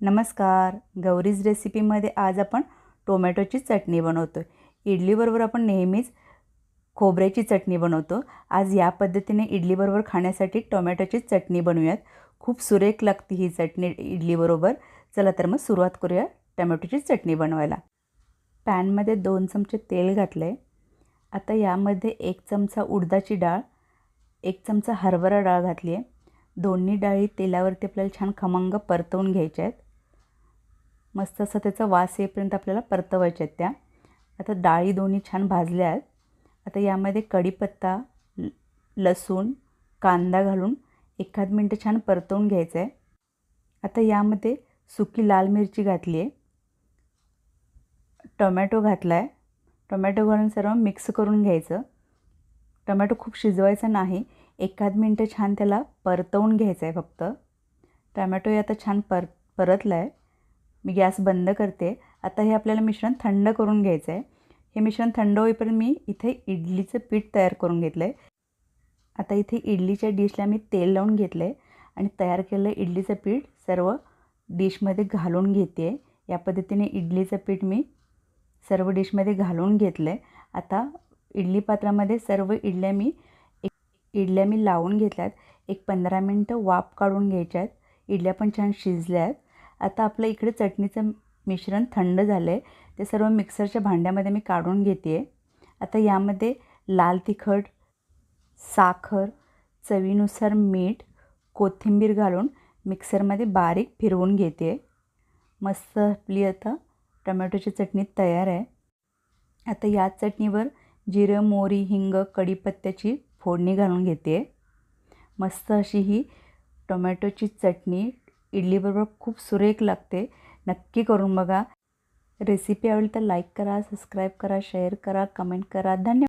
नमस्कार. गौरीज रेसिपीमध्ये आज आपण टोमॅटोची चटणी बनवतो आहे इडलीबरोबर आपण नेहमीच खोबऱ्याची चटणी बनवतो. आज या पद्धतीने इडलीबरोबर खाण्यासाठी टोमॅटोची चटणी बनवूयात. खूप सुरेख लागते ही चटणी इडलीबरोबर. चला तर मग सुरुवात करूया टोमॅटोची चटणी बनवायला. पॅनमध्ये दोन चमचे तेल घातलं आहे आता यामध्ये एक चमचा उडदाची डाळ एक चमचा हरभरा डाळ घातली आहे दोन्ही डाळी तेलावरती आपल्याला छान खमंग परतवून घ्यायच्या आहेत मस्त असं त्याचा वास येईपर्यंत आपल्याला परतवायच्या आहेत त्या. आता डाळी दोन्ही छान भाजल्या आहेत. आता यामध्ये कढीपत्ता ल लसूण कांदा घालून एखाद मिनटं छान परतवून घ्यायचं आहे आता यामध्ये सुकी लाल मिरची घातली आहे टोमॅटो घातला आहे टोमॅटो घालून सर्व मिक्स करून घ्यायचं. टोमॅटो खूप शिजवायचा नाही. एखाद मिनटं छान त्याला परतवून घ्यायचं आहे फक्त. टोमॅटो आता छान पर परतला आहे मी गॅस बंद करते. आता हे आपल्याला मिश्रण थंड करून घ्यायचं आहे हे मिश्रण थंड होईपर्यंत मी इथे इडलीचं पीठ तयार करून घेतलं आहे आता इथे इडलीच्या डिशला मी तेल लावून घेतलं आहे आणि तयार केलेलं इडलीचं पीठ सर्व डिशमध्ये घालून घेते या पद्धतीने इडलीचं पीठ मी सर्व डिशमध्ये घालून घेतलं आहे आता इडली पात्रामध्ये सर्व इडल्या मी एक इडल्या मी लावून घेतल्यात. एक पंधरा मिनटं वाफ काढून घ्यायच्या आहेत इडल्या पण छान शिजल्या आहेत आता आपलं इकडे चटणीचं मिश्रण थंड झालं आहे ते सर्व मिक्सरच्या भांड्यामध्ये मी काढून घेते आहे आता यामध्ये लाल तिखट साखर चवीनुसार मीठ कोथिंबीर घालून मिक्सरमध्ये बारीक फिरवून घेते आहे मस्त आपली आता टमॅटोची चटणी तयार आहे. आता या चटणीवर जिरं मोरी हिंग कढीपत्त्याची फोडणी घालून घेते मस्त अशी ही टोमॅटोची चटणी इडलीबरोबर खूप सुरेख लागते. नक्की करून बघा. रेसिपी आवडली तर लाईक करा सबस्क्राईब करा शेअर करा कमेंट करा. धन्यवाद.